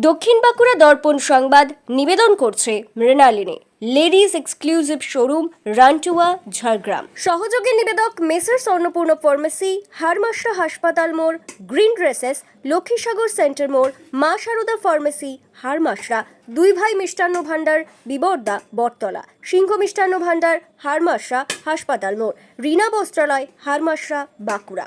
দক্ষিণ বাঁকুড়া দর্পণ সংবাদ নিবেদন করছে Mrinalini. Ladies exclusive showroom Rantua, Jhargram. সহযোগী নিবেদক মেসার্স অন্নপূর্ণ ফার্মেসি হারমাশা হাসপাতাল মোড়, গ্রিন ড্রেসেস, লক্ষ্মীসাগর সেন্টার মোড়, মা সারদা ফার্মেসি হারমাশা দুই ভাই মিষ্টান্ন ভাণ্ডার, বিবর্দা, বটতলা। সিংহ মিষ্টান্ন ভাণ্ডার হারমাশা হাসপাতাল মোড়, রিনা বস্ত্রালয় হারমাশা বাঁকুড়া।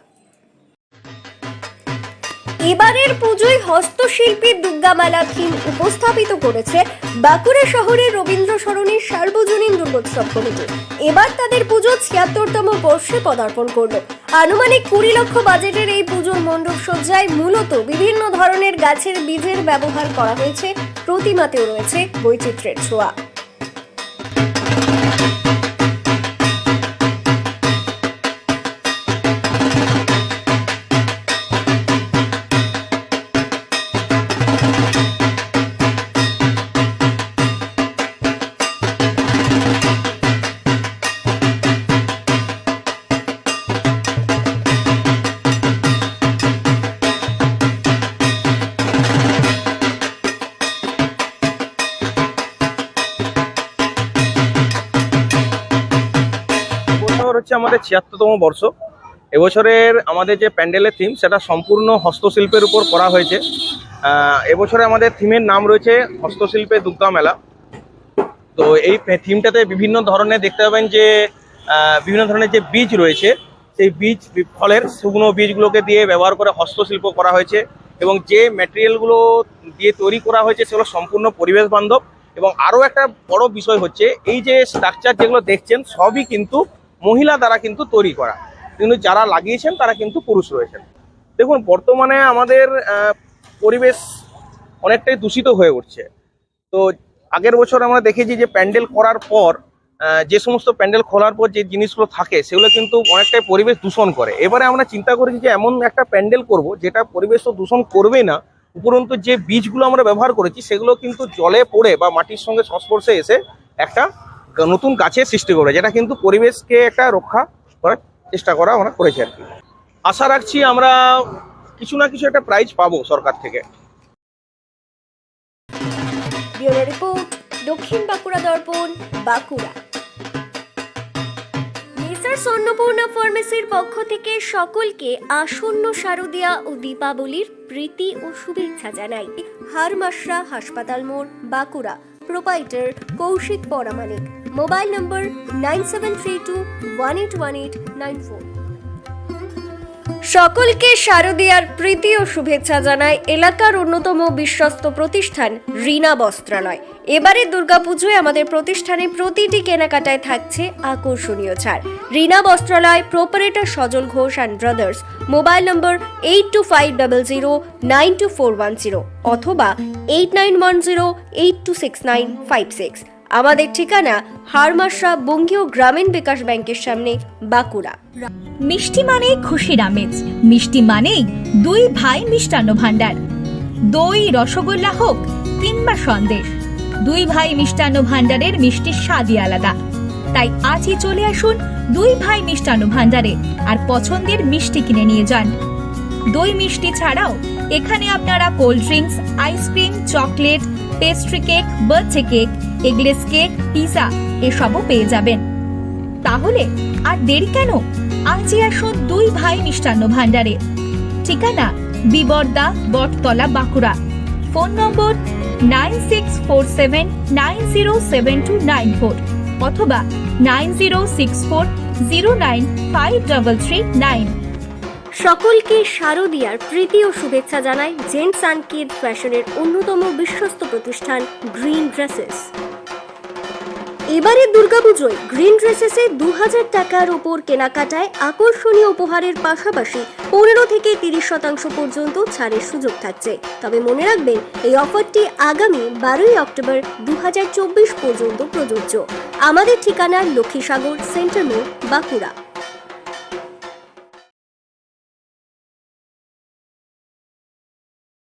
এবারের পুজোয় হস্তশিল্পী দুর্গামেলা থিম উপস্থাপিত করেছে বাঁকুড়া শহরের রবীন্দ্র সরণির সার্বজনীন দুর্গোৎসব কমিটি। এবার তাদের পুজো ছিয়াত্তরতম বর্ষে পদার্পণ করল। আনুমানিক কুড়ি লক্ষ বাজেটের এই পুজোর মণ্ডপ সজ্জায় মূলত বিভিন্ন ধরনের গাছের বীজের ব্যবহার করা হয়েছে, প্রতিমাতেও রয়েছে বৈচিত্র্যের ছোঁয়া। হচ্ছে আমাদের ছিয়াত্তরতম বর্ষ। এবছরের আমাদের যে প্যান্ডেলের থিম সেটা সম্পূর্ণ হস্তশিল্পের উপর করা হয়েছে। এবছরে আমাদের থিমের নাম রয়েছে হস্তশিল্পে দুর্গা মেলা। তো এই থিমটাতে বিভিন্ন ধরনের দেখতে পাবেন যে বিভিন্ন ধরনের যে বীজ রয়েছে, সেই বীজ ফলের শুকনো বীজগুলোকে দিয়ে ব্যবহার করে হস্তশিল্প করা হয়েছে এবং যে ম্যাটেরিয়ালগুলো দিয়ে তৈরি করা হয়েছে, সেগুলো সম্পূর্ণ পরিবেশ বান্ধব। এবং আরও একটা বড় বিষয় হচ্ছে, এই যে স্ট্রাকচার যেগুলো দেখছেন, সবই কিন্তু মহিলা দ্বারা কিন্তু তৈরি করা। কিন্তু যারা লাগিয়েছেন, তারা কিন্তু পুরুষ রয়েছেন। দেখুন, বর্তমানে আমাদের পরিবেশ অনেকটাই দূষিত হয়ে উঠছে। তো আগের বছর আমরা দেখেছি যে প্যান্ডেল করার পর যে সমস্ত প্যান্ডেল খোলার পর যে জিনিসগুলো থাকে, সেগুলো কিন্তু অনেকটাই পরিবেশ দূষণ করে। এবারে আমরা চিন্তা করেছি যে এমন একটা প্যান্ডেল করব, যেটা পরিবেশ তো দূষণ করবেই না, উপরন্তু যে বীজগুলো আমরা ব্যবহার করেছি, সেগুলো কিন্তু জলে পড়ে বা মাটির সঙ্গে সংস্পর্শে এসে একটা নতুন গাছের সৃষ্টি করে, যেটা কিন্তু পরিবেশকে একটা রক্ষা করার চেষ্টা করা আমরা করেছি আর কি। আশা রাখছি আমরা কিছু না কিছু একটা প্রাইজ পাবো সরকার থেকে। দক্ষিণ বাঁকুড়া দর্পণ, বাঁকুড়া। মেসার্স অন্নপূর্ণা ফার্মেসির পক্ষ থেকে সকলকে আসন্ন শারদিয়া ও দীপাবলির প্রীতি ও শুভেচ্ছা জানাই। হারমাশরা হাসপাতাল মোড়, Bankura. Proprietor Koushik Paramanik. Mobile number nine seven three two one eight one eight nine four. সকলকে শারদীয়ার প্রীতি ও শুভেচ্ছা জানায় এলাকার অন্যতম বিশ্বস্ত প্রতিষ্ঠান রিনা বস্ত্রালয়। এবারে দুর্গাপুজোয় আমাদের প্রতিষ্ঠানে প্রতিটি কেনাকাটায় থাকছে আকর্ষণীয় ছাড়। রিনা বস্ত্রালয়, proprietor Sajal Ghosh and brothers mobile number eight two five double zero nine two four one zero অথবা eight nine one zero eight two six nine five six আমাদের ঠিকানা হারমাশা বঙ্গীয় গ্রামীণ বিকাশ ব্যাংকের সামনে, বাঁকুড়া। মিষ্টি মানে খুশির আমেজ, মিষ্টি মানেই দুই ভাই মিষ্টান্ন ভাণ্ডার। দই, রসগোল্লা হোক কিংবা সন্দেশ, দুই ভাই মিষ্টান্ন ভাণ্ডারের মিষ্টির স্বাদই আলাদা। তাই আজই চলে আসুন দুই ভাই মিষ্টান্ন ভাণ্ডারে আর পছন্দের মিষ্টি কিনে নিয়ে যান। দই মিষ্টি ছাড়াও এখানে আপনারা cold drinks, ice cream, chocolate, pastry cake, birthday cake eggless cake pizza এসবও পেয়ে যাবেন। তাহলে আর দেরি কেন? আজই আসুন দুই ভাই মিষ্টান্ন ভাণ্ডারে। ঠিকানা Bibarda Battala Bankura. Phone number nine six four seven nine zero seven two nine four অথবা nine zero six four zero nine five double three nine. সকলকে শারদীয়ার প্রীতি ও শুভেচ্ছা জানায় জেন্টস অ্যান্ড কিড ফ্যাশনের অন্যতম বিশ্বস্ত প্রতিষ্ঠান গ্রিন ড্রেসেস। এবারে দুর্গাপুজোয় গ্রিন ড্রেসেসে দু হাজার টাকার ওপর কেনাকাটায় আকর্ষণীয় উপহারের পাশাপাশি পনেরো থেকে তিরিশ শতাংশ পর্যন্ত ছাড়ের সুযোগ থাকছে। তবে মনে রাখবেন, এই অফারটি আগামী বারোই অক্টোবর দু হাজার চব্বিশ পর্যন্ত প্রযোজ্য। আমাদের ঠিকানা লক্ষ্মীসাগর সেন্টার মোড়, বাঁকুড়া।